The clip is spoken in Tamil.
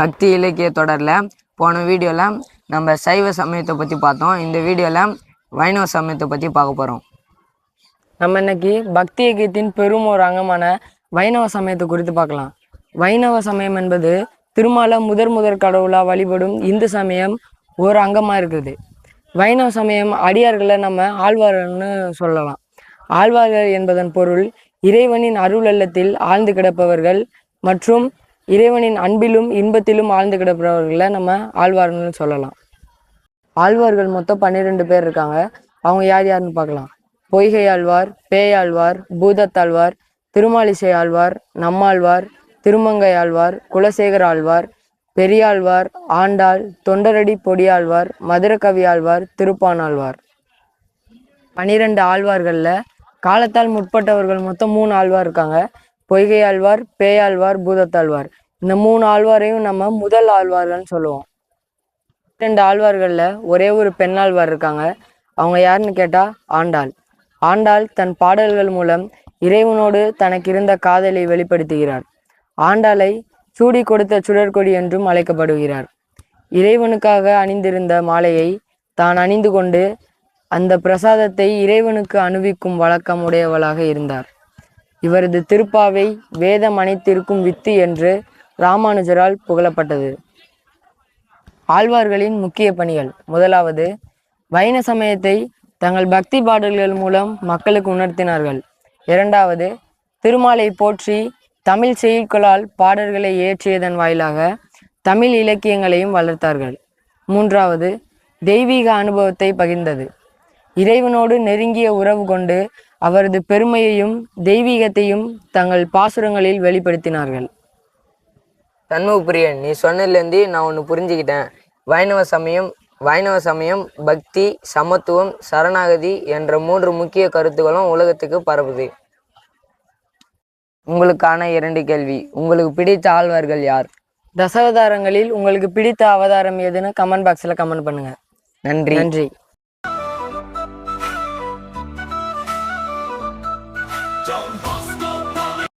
பக்தி இலக்கிய தொடரில் போன வீடியோவில் நம்ம சைவ சமயத்தை பற்றி பார்த்தோம். இந்த வீடியோவில் வைணவ சமயத்தை பற்றி பார்க்க போகிறோம் நம்ம இன்னைக்கு பக்தி இயக்கத்தின் பெரும் ஒரு அங்கமான வைணவ சமயத்தை குறித்து பார்க்கலாம். வைணவ சமயம் என்பது திருமால முதற் முதற் கடவுளாக வழிபடும் இந்து சமயம் ஒரு அங்கமாக இருக்குது. வைணவ சமயம் அடியார்களை நம்ம ஆழ்வார்கள்னு சொல்லலாம். ஆழ்வார்கள் என்பதன் பொருள் இறைவனின் அருள் வெள்ளத்தில் ஆழ்ந்து கிடப்பவர்கள் மற்றும் இறைவனின் அன்பிலும் இன்பத்திலும் ஆழ்ந்து கிடப்பவர்களை நம்ம ஆழ்வார்கள்னு சொல்லலாம். ஆழ்வார்கள் மொத்தம் பன்னிரெண்டு பேர் இருக்காங்க. அவங்க யார் யாருன்னு பார்க்கலாம். பொய்கை ஆழ்வார் பேயாழ்வார் பூதத்தாழ்வார் திருமாலிசை ஆழ்வார் நம்மாழ்வார் திருமங்கை ஆழ்வார் குலசேகர ஆழ்வார் பெரியாழ்வார் ஆண்டாள் தொண்டரடி பொடியாழ்வார் மதுரகவி ஆழ்வார் திருப்பானாழ்வார் பனிரெண்டு ஆழ்வார்களில் காலத்தால் முற்பட்டவர்கள் மொத்தம் மூணு ஆழ்வார் இருக்காங்க. பொய்கை ஆழ்வார் பேயாழ்வார் பூதத்தாழ்வார் இந்த மூணு ஆழ்வாரையும் நம்ம முதல் ஆழ்வார்கள்னு சொல்லுவோம். ரெண்டு ஆழ்வார்களில் ஒரே ஒரு பெண்ணாழ்வார் இருக்காங்க. அவங்க யாருன்னு கேட்டால் ஆண்டாள். ஆண்டாள் தன் பாடல்கள் மூலம் இறைவனோடு தனக்கு இருந்த காதலை வெளிப்படுத்துகிறார் ஆண்டாளை சூடி கொடுத்த சுடற்கொடி என்றும் அழைக்கப்படுகிறார். இறைவனுக்காக அணிந்திருந்த மாலையை தான் அணிந்து கொண்டு அந்த பிரசாதத்தை இறைவனுக்கு அணிவிக்கும் வழக்கம் உடையவளாக இருந்தார். இவரது திருப்பாவை வேதம் அனைத்திற்கும் வித்து என்று ராமானுஜரால் புகழப்பட்டது. ஆழ்வார்களின் முக்கிய பணிகள். முதலாவது வைண சமயத்தை தங்கள் பக்தி பாடல்கள் மூலம் மக்களுக்கு உணர்த்தினார்கள். இரண்டாவது திருமாலை போற்றி தமிழ் செய்யுட்களால் பாடல்களை இயற்றியதன் வாயிலாக தமிழ் இலக்கியங்களையும் வளர்த்தார்கள். மூன்றாவது தெய்வீக அனுபவத்தை பகிர்ந்தது. இறைவனோடு நெருங்கிய உறவு கொண்டு அவரது பெருமையையும் தெய்வீகத்தையும் தங்கள் பாசுரங்களில் வெளிப்படுத்தினார்கள். சண்முக நீ சொன்னதுலேருந்து நான் ஒன்று புரிஞ்சுக்கிட்டேன். வைணவ சமயம் வைணவ சமயம் பக்தி சமத்துவம் சரணாகதி என்ற மூன்று முக்கிய கருத்துக்களும் உலகத்துக்கு பரவுது. உங்களுக்கான இரண்டு கேள்வி உங்களுக்கு பிடித்த ஆழ்வார்கள் யார்? தசாவதாரங்களில் உங்களுக்கு பிடித்த அவதாரம் எதுன்னு கமெண்ட் பாக்ஸில் கமெண்ட் பண்ணுங்க. நன்றி. நன்றி. Don't